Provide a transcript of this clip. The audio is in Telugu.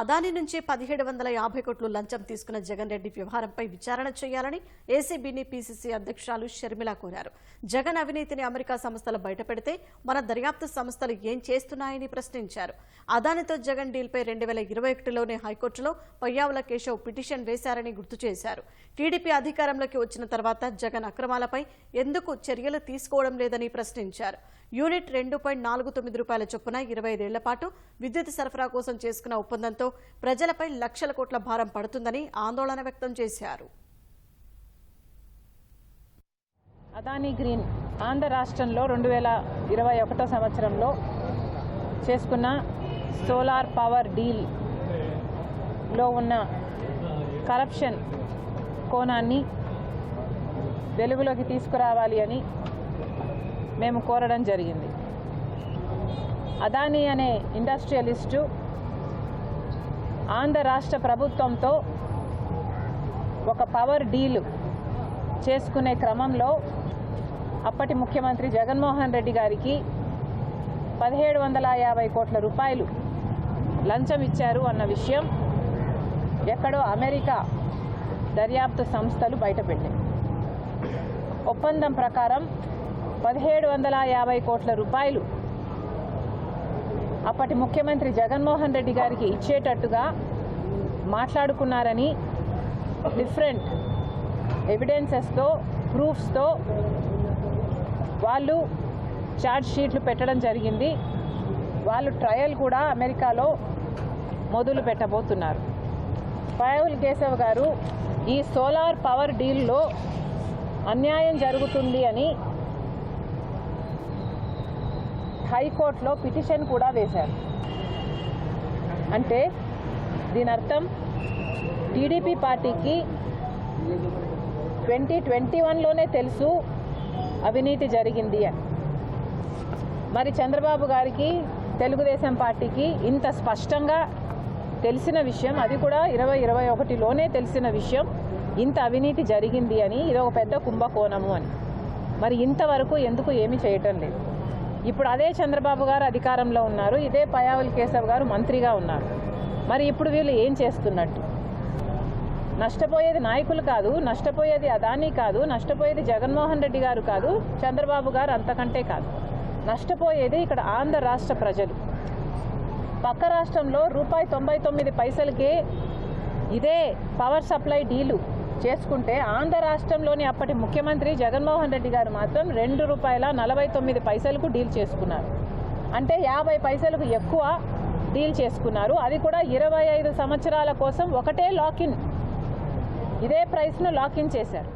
అదాని నుంచి పదిహేడు వందల యాభై కోట్లు లంచం తీసుకున్న జగన్ రెడ్డి వ్యవహారంపై విచారణ చేయాలని ఏసీబీని పీసీసీ అధ్యక్షురాలు షర్మిల కోరారు. జగన్ అవినీతిని అమెరికా సంస్థలు బయటపెడితే మన దర్యాప్తు సంస్థలు ఏం చేస్తున్నాయని ప్రశ్నించారు. అదానితో జగన్ డీల్పై రెండు వేల ఇరవై ఒకటిలోనే హైకోర్టులో పయ్యావుల కేశవ్ పిటిషన్ వేశారని గుర్తు చేశారు. టీడీపీ అధికారంలోకి వచ్చిన తర్వాత జగన్ అక్రమాలపై ఎందుకు చర్యలు తీసుకోవడం లేదని ప్రశ్నించారు. యూనిట్ రెండు పాయింట్ నాలుగు తొమ్మిది రూపాయల చొప్పున ఇరవై ఐదేళ్ళ పాటు విద్యుత్ సరఫరా కోసం చేసుకున్న ఒప్పందంతో ప్రజలపై లక్షల కోట్ల భారం పడుతుందని ఆందోళన వ్యక్తం చేశారు. అదానీ గ్రీన్ ఆంధ్ర రాష్ట్రంలో రెండు వేల ఇరవై ఒకటో సంవత్సరంలో చేసుకున్న సోలార్ పవర్ డీల్లో ఉన్న కరప్షన్ కోణాన్ని వెలుగులోకి తీసుకురావాలి అని మేము కోరడం జరిగింది. అదానీ అనే ఇండస్ట్రియలిస్టు ఆంధ్ర రాష్ట్ర ప్రభుత్వంతో ఒక పవర్ డీల్ చేసుకునే క్రమంలో అప్పటి ముఖ్యమంత్రి జగన్మోహన్ రెడ్డి గారికి పదిహేడు వందల యాభై కోట్ల రూపాయలు లంచం ఇచ్చారు అన్న విషయం ఎక్కడో అమెరికా దర్యాప్తు సంస్థలు బయటపెట్టాయి. ఒప్పందం ప్రకారం పదిహేడు వందల యాభై కోట్ల రూపాయలు. అప్పటి ముఖ్యమంత్రి జగన్మోహన్ రెడ్డి గారికి ఇచ్చేటట్టుగా మాట్లాడుకున్నారని డిఫరెంట్ ఎవిడెన్సెస్తో ప్రూఫ్స్తో వాళ్ళు ఛార్జ్ షీట్లు పెట్టడం జరిగింది. వాళ్ళు ట్రయల్ కూడా అమెరికాలో మొదలు పెట్టబోతున్నారు. పాయవుల్ కేశవ్ గారు ఈ సోలార్ పవర్ డీల్లో అన్యాయం జరుగుతుంది అని హైకోర్టులో పిటిషన్ కూడా వేశారు. అంటే దీని అర్థం టీడీపీ పార్టీకి ట్వంటీ ట్వంటీ వన్లోనే తెలుసు అవినీతి జరిగింది అని. మరి చంద్రబాబు గారికి తెలుగుదేశం పార్టీకి ఇంత స్పష్టంగా తెలిసిన విషయం అది కూడా ఇరవై ఇరవై ఒకటిలోనే తెలిసిన విషయం ఇంత అవినీతి జరిగింది అని ఇది ఒక పెద్ద కుంభకోణము అని. మరి ఇంతవరకు ఎందుకు ఏమీ చేయటం లేదు. ఇప్పుడు అదే చంద్రబాబు గారు అధికారంలో ఉన్నారు ఇదే పయావుల్ కేశవ్ గారు మంత్రిగా ఉన్నారు. మరి ఇప్పుడు వీళ్ళు ఏం చేస్తున్నట్టు? నష్టపోయేది నాయకులు కాదు నష్టపోయేది అదానీ కాదు నష్టపోయేది జగన్మోహన్ రెడ్డి గారు కాదు చంద్రబాబు గారు అంతకంటే కాదు. నష్టపోయేది ఇక్కడ ఆంధ్ర రాష్ట్ర ప్రజలు. పక్క రాష్ట్రంలో రూపాయి తొంభై తొమ్మిది పైసలకే ఇదే పవర్ సప్లై డీలు. చేసుకుంటే ఆంధ్ర రాష్ట్రంలోని అప్పటి ముఖ్యమంత్రి జగన్మోహన్ రెడ్డి గారు మాత్రం రెండు రూపాయల నలభై తొమ్మిది పైసలకు డీల్ చేసుకున్నారు. అంటే యాభై పైసలకు ఎక్కువ డీల్ చేసుకున్నారు. అది కూడా ఇరవై ఐదు సంవత్సరాల కోసం ఒకటే లాకిన్ ఇదే ప్రైస్ను లాకిన్ చేశారు.